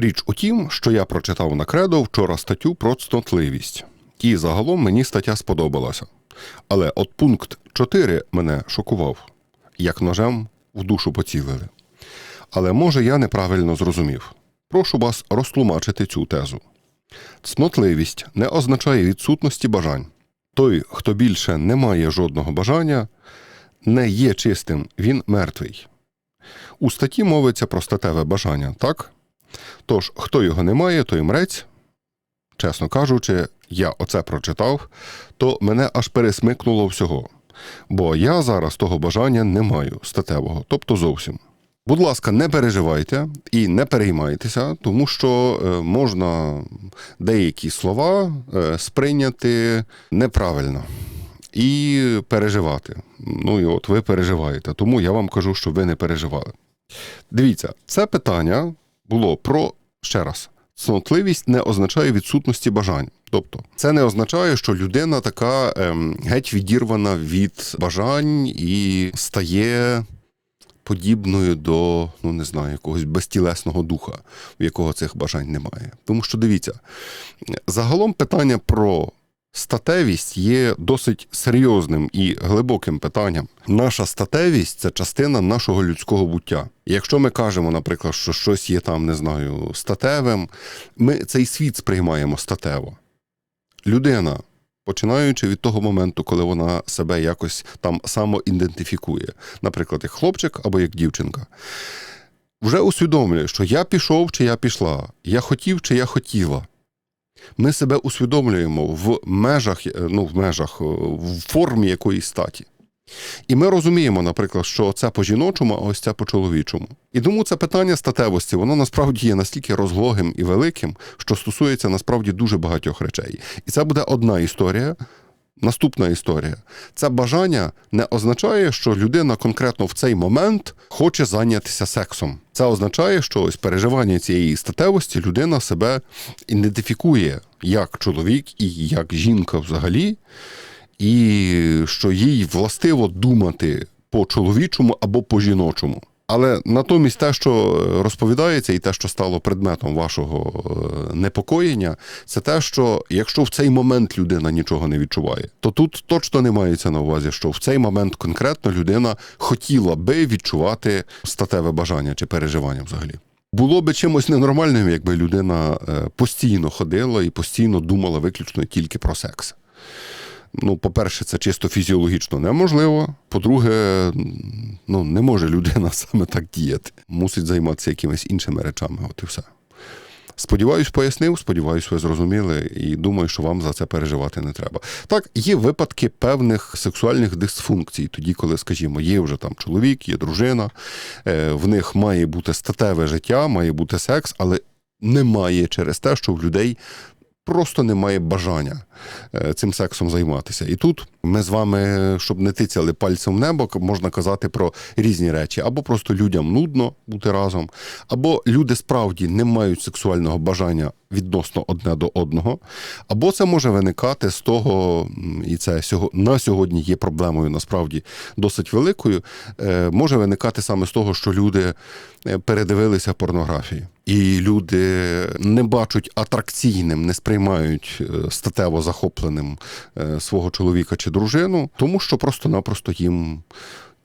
Річ у тім, що я прочитав на кредо вчора статтю про цнотливість, і загалом мені стаття сподобалася. Але от пункт 4 мене шокував, як ножем в душу поцілили. Але може я неправильно зрозумів. Прошу вас розтлумачити цю тезу. Цнотливість не означає відсутності бажань. Той, хто більше не має жодного бажання, не є чистим, він мертвий. У статті мовиться про статеве бажання, так? Тож, хто його не має, той мрець. Чесно кажучи, я оце прочитав, то мене аж пересмикнуло всього. Бо я зараз того бажання не маю статевого, тобто зовсім. Будь ласка, не переживайте і не переймайтеся, тому що е, можна деякі слова е, сприйняти неправильно і переживати. Ну і от ви переживаєте, тому я вам кажу, що ви не переживали. Дивіться, це питання було про ще раз. Цнотливість не означає відсутності бажань. Тобто, це не означає, що людина така ем, геть відірвана від бажань і стає подібною до, ну не знаю, якогось безтілесного духа, в якого цих бажань немає. Тому що дивіться, загалом питання про статевість є досить серйозним і глибоким питанням. Наша статевість це частина нашого людського буття. Якщо ми кажемо, наприклад, що щось є там, не знаю, статевим, ми цей світ сприймаємо статево. Людина, починаючи від того моменту, коли вона себе якось там самоідентифікує, наприклад, як хлопчик або як дівчинка, вже усвідомлює, що я пішов чи я пішла, я хотів чи я хотіла. Ми себе усвідомлюємо в межах, е, ну, в межах, е, в формі якоїсь статі. І ми розуміємо, наприклад, що це по жіночому, а ось це по чоловічому. І тому це питання статевості, воно насправді є настільки розлогим і великим, що стосується насправді дуже багатьох речей. І це буде одна історія. Наступна історія. Це бажання не означає, що людина конкретно в цей момент хоче зайнятися сексом. Це означає, що ось переживання цієї статевості людина себе ідентифікує як чоловік і як жінка взагалі, і що їй властиво думати по чоловічому або по жіночому. Але натомість те, що розповідається, і те, що стало предметом вашого е, непокоєння, це те, що якщо в цей момент людина нічого не відчуває, то тут точно не мається на увазі, що в цей момент конкретно людина хотіла би відчувати статеве бажання чи переживання взагалі. Було би чимось ненормальним, якби людина е, постійно ходила і постійно думала виключно тільки про секс. Ну, по-перше, це чисто фізіологічно неможливо. По-друге, ну не може людина саме так діяти. Мусить займатися якимись іншими речами. От і все. Сподіваюсь, пояснив, сподіваюсь, ви зрозуміли, і думаю, що вам за це переживати не треба. Так, є випадки певних сексуальних дисфункцій, тоді, коли, скажімо, є вже там чоловік, є дружина, е, в них має бути статеве життя, має бути секс, але немає через те, що в людей просто немає бажання е, цим сексом займатися. І тут ми з вами, щоб не тицяли пальцем в небо, можна казати про різні речі. Або просто людям нудно бути разом, або люди справді не мають сексуального бажання відносно одне до одного, або це може виникати з того, і це на сьогодні є проблемою насправді досить великою. е, Може виникати саме з того, що люди е, передивилися порнографії. І люди не бачать атракційним, не сприймають е, статево захопленим е, свого чоловіка чи дружину, тому що просто-напросто їм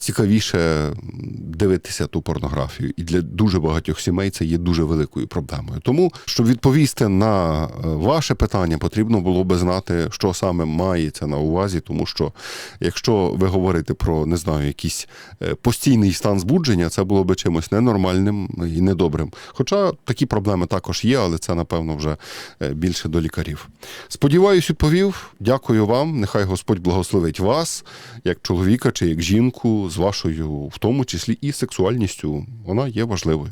цікавіше дивитися ту порнографію. І для дуже багатьох сімей це є дуже великою проблемою. Тому, щоб відповісти на е, ваше питання, потрібно було би знати, що саме мається на увазі, тому що якщо ви говорите про не знаю, якийсь е, постійний стан збудження, це було би чимось ненормальним і недобрим. Хоча такі проблеми також є, але це напевно вже е, більше до лікарів. Сподіваюсь, відповів. Дякую вам. Нехай Господь благословить вас, як чоловіка чи як жінку, з вашою, в тому числі і сексуальністю. Вона є важливою.